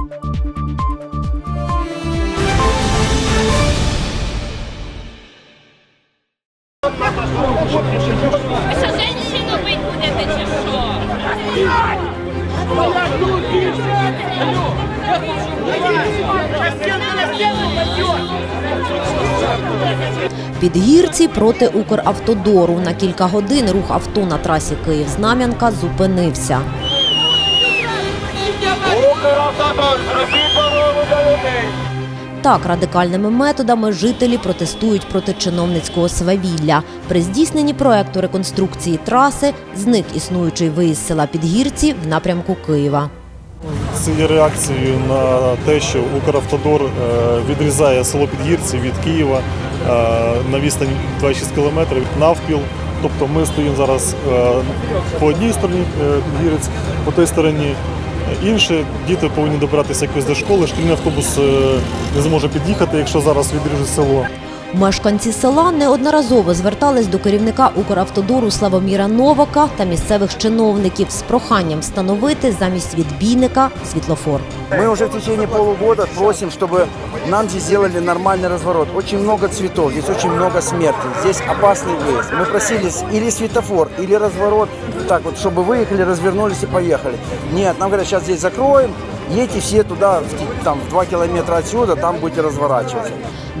Ви що, женщину бить будете чи що? Підгірці проти Укравтодору. На кілька годин рух авто на трасі Київ-Знам'янка зупинився. Так, радикальними методами жителі протестують проти чиновницького свавілля. При здійсненні проекту реконструкції траси зник існуючий виїзд села Підгірці в напрямку Києва. Це є реакцією на те, що Укравтодор е, відрізає село Підгірці від Києва е, на відстань 26 кілометрів навпіл. Тобто ми стоїмо зараз е, по одній стороні Підгірець, по той стороні інше. Діти повинні добиратися якось до школи. Шкільний автобус е, не зможе під'їхати, якщо зараз відріже село. Мешканці села неодноразово звертались до керівника Укравтодору Славоміра Новака та місцевих чиновників з проханням встановити замість відбійника світлофор. Мы уже в течение полугода просим, чтобы нам здесь сделали нормальный разворот. Очень много цветов, здесь очень много смерти, здесь опасный выезд. Мы просили с- или светофор, или разворот, так вот, чтобы выехали, развернулись и поехали. Нет, нам говорят, сейчас здесь закроем, едьте все туда, в там, в 2 километра отсюда, там будете разворачиваться.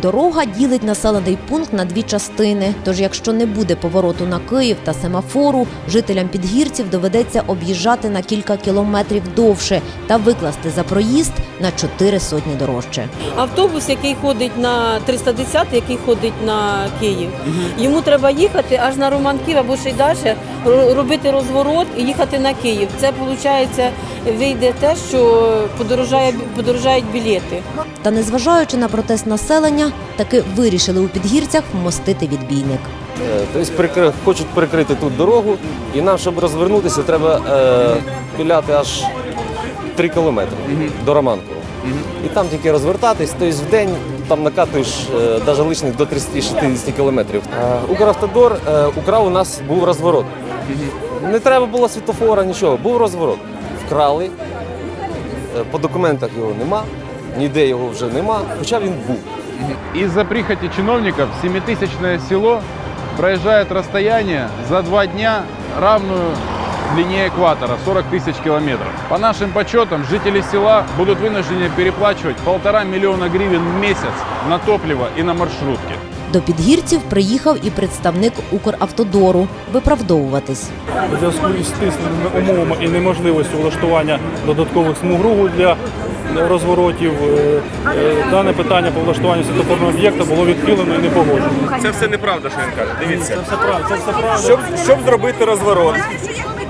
Дорога ділить населений пункт на дві частини. Тож, якщо не буде повороту на Київ та семафору, жителям підгірців доведеться об'їжджати на кілька кілометрів довше та викласти за проїзд на чотири сотні дорожче. Автобус, який ходить на 310, який ходить на Київ, йому треба їхати аж на Романків або ще й далі, робити розворот і їхати на Київ. Це виходить, вийде те, що подорожає, подорожають білети. Та незважаючи на протест населення, таки вирішили у підгірцях вмостити відбійник. Е, Тобто хочуть перекрити тут дорогу, і нам, щоб розвернутися, треба е, піляти аж 3 кілометри до Романкова. І там тільки розвертатись, тобто в день там накатуєш е, навіть лишних до 30-60 кілометрів. Е, Укравтодор е, украв у нас був розворот. Не треба було світофора, нічого, був розворот. Вкрали, е, по документах його нема, ніде його вже нема, хоча він був. Из-за прихоти чиновников семитысячное село проезжает расстояние за два дня равную длине экватора 40 тысяч километров. По нашим подсчетам, жители села будут вынуждены переплачивать полтора миллиона гривен в месяц на топливо и на маршрутки. До підгірців приїхав і представник Укравтодору виправдовуватись. У зв'язку із тисненими умовами і неможливістю влаштування додаткових смуг руху для розворотів, е, е, дане питання по влаштуванню світофорного об'єкта було відхилено і не погоджено. Це все неправда, що він каже. Дивіться. Це все правда. Це все правда. Щоб, щоб зробити розворот.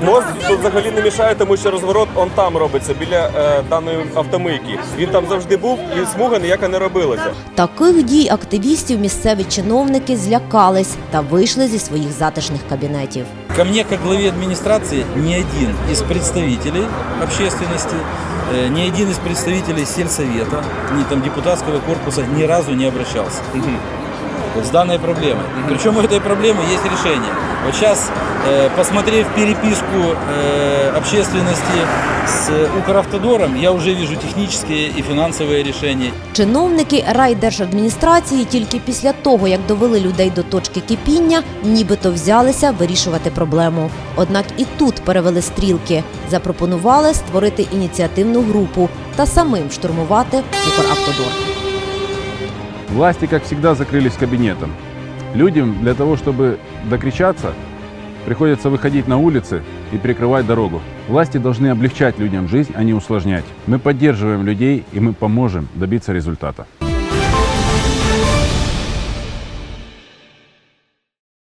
Мост тут взагалі не мішає, тому що розворот он там робиться, біля е, даної автомийки. Він там завжди був і смуга ніяка не робилася. Таких дій активістів місцеві чиновники злякались та вийшли зі своїх затишних кабінетів. Ко мне, как главе администрации, ни один из представителей общественности, э, ни один из представителей сельсовета, ни там депутатского корпуса ни разу не обращался. Вот с данной проблемой. Причем у этой проблемы есть решение. Вот сейчас, э, посмотрев переписку э, общественности с Укравтодором, я уже вижу технические и финансовые решения. Чиновники райдержадміністрації тільки після того, як довели людей до точки кипіння, нібито взялися вирішувати проблему. Однак і тут перевели стрілки, запропонували створити ініціативну групу та самим штурмувати Укравтодор. Власти, как всегда, закрылись кабинетом. Людям для того, чтобы докричаться, приходится выходить на улицы и перекрывать дорогу. Власти должны облегчать людям жизнь, а не усложнять. Мы поддерживаем людей и мы поможем добиться результата.